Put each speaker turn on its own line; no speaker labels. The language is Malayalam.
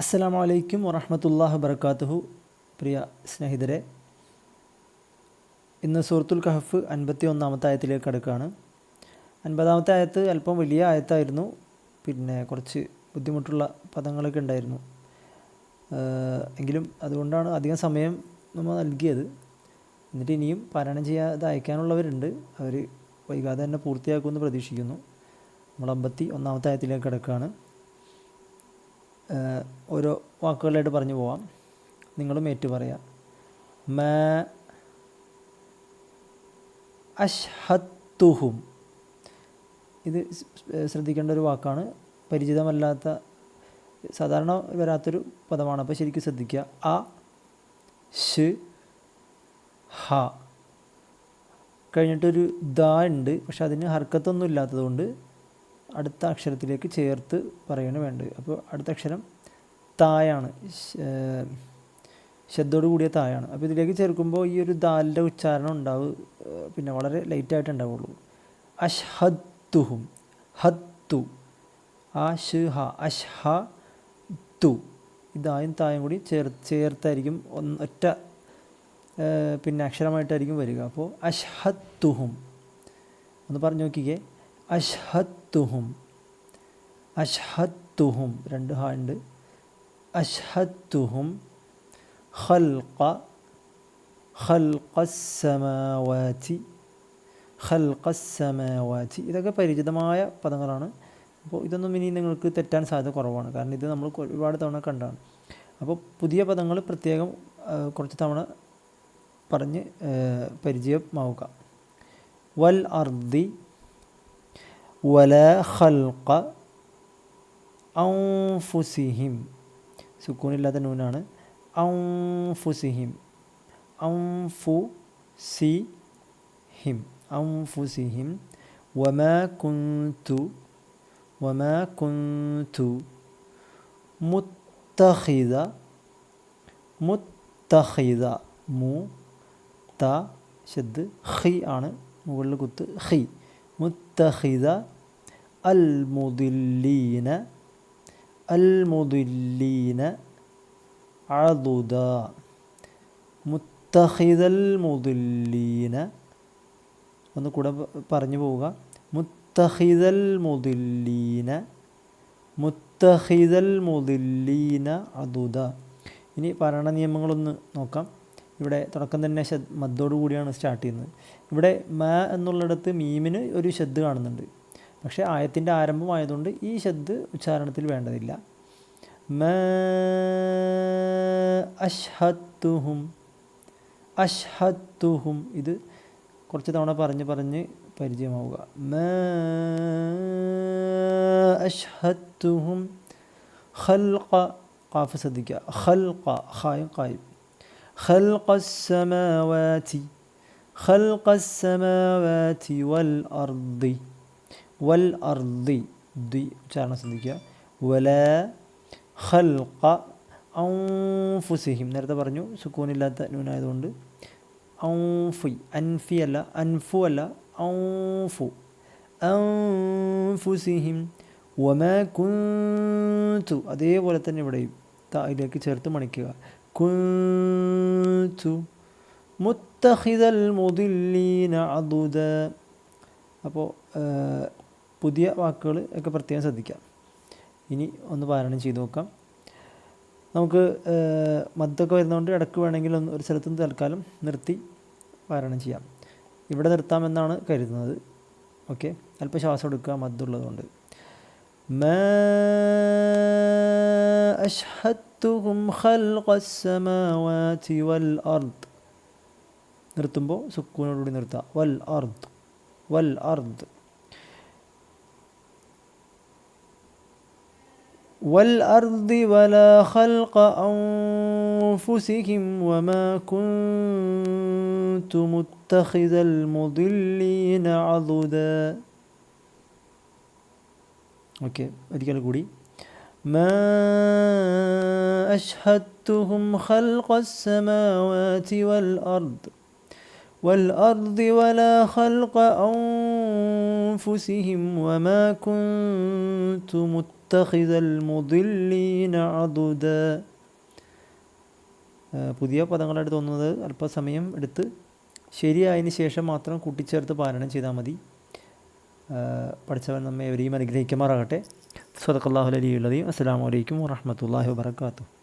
അസ്സലാമു വലൈക്കും വറഹമത്തല്ലാഹ് വർക്കാത്തുഹു പ്രിയ സ്നേഹിതരെ ഇന്ന് സൂറത്തുൽ കഹഫ് അൻപത്തി ഒന്നാമത്തെ ആയത്തിലേക്ക് അടുക്കുകയാണ് അൻപതാമത്തെ ആയത്ത് അല്പം വലിയ ആയത്തായിരുന്നു. പിന്നെ കുറച്ച് ബുദ്ധിമുട്ടുള്ള പദങ്ങളൊക്കെ ഉണ്ടായിരുന്നു. എങ്കിലും അതുകൊണ്ടാണ് അധികം സമയം നമ്മൾ നൽകിയത്. എന്നിട്ട് ഇനിയും പാരായണം ചെയ്യാതെ അയക്കാനുള്ളവരുണ്ട്. അവർ വൈകാതെ തന്നെ പൂർത്തിയാക്കുമെന്ന് പ്രതീക്ഷിക്കുന്നു. നമ്മൾ അമ്പത്തി ഒന്നാമത്തെ ആയത്തിലേക്ക് കിടക്കുകയാണ് ഓരോ വാക്കുകളായിട്ട് പറഞ്ഞു പോവാം. നിങ്ങളും ഏറ്റു പറയാം മ അഷ്ഹത്തുഹും ഇത് ശ്രദ്ധിക്കേണ്ട ഒരു വാക്കാണ്. പരിചിതമല്ലാത്ത സാധാരണ വരാത്തൊരു പദമാണ്. അപ്പോൾ ശരിക്കും ശ്രദ്ധിക്കുക. അ ഷ് ഹ. കഴിഞ്ഞിട്ടൊരു ദ ഉണ്ട്. പക്ഷെ അതിന് ഹർക്കത്തൊന്നും ഇല്ലാത്തതുകൊണ്ട് അടുത്ത അക്ഷരത്തിലേക്ക് ചേർത്ത് പറയാണ് വേണ്ടത്. അപ്പോൾ അടുത്ത അക്ഷരം തായാണ്. ശബ്ദോട് കൂടിയ തായാണ്. അപ്പോൾ ഇതിലേക്ക് ചേർക്കുമ്പോൾ ഈ ഒരു ദാലിന്റെ ഉച്ചാരണം ഉണ്ടാവും പിന്നെ വളരെ ലൈറ്റായിട്ട് ഉണ്ടാവുള്ളൂ. അഷ്ഹത്തുഹും ഹത്തു ആ ഷ് ഹ അഷ്ഹ തു ഇതായും തായും കൂടി ചേർ ചേർത്തായിരിക്കും ഒറ്റ പിന്നെ അക്ഷരമായിട്ടായിരിക്കും വരിക. അപ്പോൾ അഷ്ഹത്തുഹും ഒന്ന് പറഞ്ഞു നോക്കിക്കേ. അഷ്ഹത്തുഹും അഷ്ഹത്തുഹും രണ്ട് ഹാണ്ട് അഷ്ഹത്തുഹും ഖൽഖ ഖൽഖസ്സമാവാതി ഖൽഖസ്സമാവാതി. ഇതൊക്കെ പരിചിതമായ പദങ്ങളാണ്. അപ്പോൾ ഇതൊന്നും ഇനി നിങ്ങൾക്ക് തെറ്റാൻ സാധ്യത കുറവാണ്. കാരണം ഇത് നമ്മൾ ഒരുപാട് തവണ കണ്ടാണ്. അപ്പോൾ പുതിയ പദങ്ങൾ പ്രത്യേകം കുറച്ച് തവണ പറഞ്ഞ് പരിചയമാവുക. വൽ അർദി വല ഖൽഖ أنفسهم سكون നൂനാണ്. ഔഫുസിഹിം أنفسهم أنفسهم أنفسهم وما കുന്തു. വമാ കുന്തു. മുത്തഖിദ. മുത്തഖിദ. മു ത ഷദ് ഖി ആണ്. മുകളിൽ കുത്ത് ഖി. മുത്തഖിദ അൽ മുദില്ലീന അൽ മുദില്ലീന അദുദ. മുത്തഹിദൽ മുദില്ലീന ഒന്ന് കൂടെ പറഞ്ഞു പോവുക. മുത്തഹിദൽ മുദില്ലീന മുത്തഹിദൽ മുദില്ലീന അദുദ. ഇനി ഭരണ നിയമങ്ങളൊന്ന് നോക്കാം. ഇവിടെ തുടക്കം തന്നെ ശദ് മദ്ദോടു കൂടിയാണ് സ്റ്റാർട്ട് ചെയ്യുന്നത്. ഇവിടെ മ എന്നുള്ളിടത്ത് മീമിന് ഒരു ഷദ് കാണുന്നുണ്ട്. പക്ഷേ ആയത്തിന്റെ ആരംഭമായതുകൊണ്ട് ഈ ഷദ് ഉച്ചാരണത്തിൽ വേണ്ടതില്ല. മ അഷ്ഹത്തുഹും അഷ്ഹത്തുഹും ഇത് കുറച്ച് തവണ പറഞ്ഞ് പറഞ്ഞ് പരിചയമാവുക. മ അഷ്ഹത്തുഹും ഖൽഖ ഖാഫ് ശ്രദ്ധിക്കുക. ഖൽഖ ഖായും ഖായും. ഖൽഖ السماوات خلق السماوات والأرض والأرض ദി ഉച്ചാരണം ശ്രദ്ധിക്കുക വല ഖൽഖ ഔഫുസിഹിം നേരത്തെ പറഞ്ഞു സുക്കൂനില്ലാത്ത നൂനായതുകൊണ്ട് ഔഫി അൻഫി അല്ല അൻഫു അല്ല ഔഫു ഔഫുസിഹിം വമ കുന്തു അതേപോലെ തന്നെ ഇവിടെയും തായിലേക്ക് ചേർത്ത് മണിക്കുക കുന്തു മുത്തഖിദൽ മുദില്ലീന അദുദ. അപ്പോൾ പുതിയ വാക്കുകൾ ഒക്കെ പ്രത്യേകം ശ്രദ്ധിക്കാം. ഇനി ഒന്ന് പാരായണം ചെയ്തു നോക്കാം. നമുക്ക് മദ്ദൊക്കെ വരുന്നതുകൊണ്ട് ഇടയ്ക്ക് വേണമെങ്കിൽ ഒന്ന് ഒരു സ്ഥലത്ത് നിന്ന് തൽക്കാലം നിർത്തി പാരായണം ചെയ്യാം. ഇവിടെ നിർത്താമെന്നാണ് കരുതുന്നത്. ഓക്കെ? അല്പം ശ്വാസം എടുക്കുക മദ്ദുള്ളതുകൊണ്ട്. ما أشهدتهم خلق السماوات والأرض നിർത്തുമ്പോൾ സുക്കൂനോടുകൂടി നിർത്തുക വൽ അർദ് വൽ അർദ് والأرض ولا خلق أنفسهم وما كنت متخذ المضلين عضدا ഓക്കെ ഒരിക്കൽ കൂടി ما أشهدتهم خلق السماوات والأرض والأرض ولا خلق أنفسهم وما كنت متخذ المضلين عضدا ആ, പുതിയ പദങ്ങളായിട്ട് തോന്നുന്നത് അല്പസമയം എടുത്ത് ശരിയായതിന് ശേഷം മാത്രം കൂട്ടിച്ചേർത്ത് പാരായണം ചെയ്താൽ മതി ആ, പഠിച്ചവൻ നമ്മെ എവരെയും അനുഗ്രഹിക്കുമാറാകട്ടെ. സ്വതക്കല്ലാഹുലി ഉള്ളതെയും അസ്സാം വലൈക്കും വാഹമത്തല്ലാഹി വാബർക്കാത്തു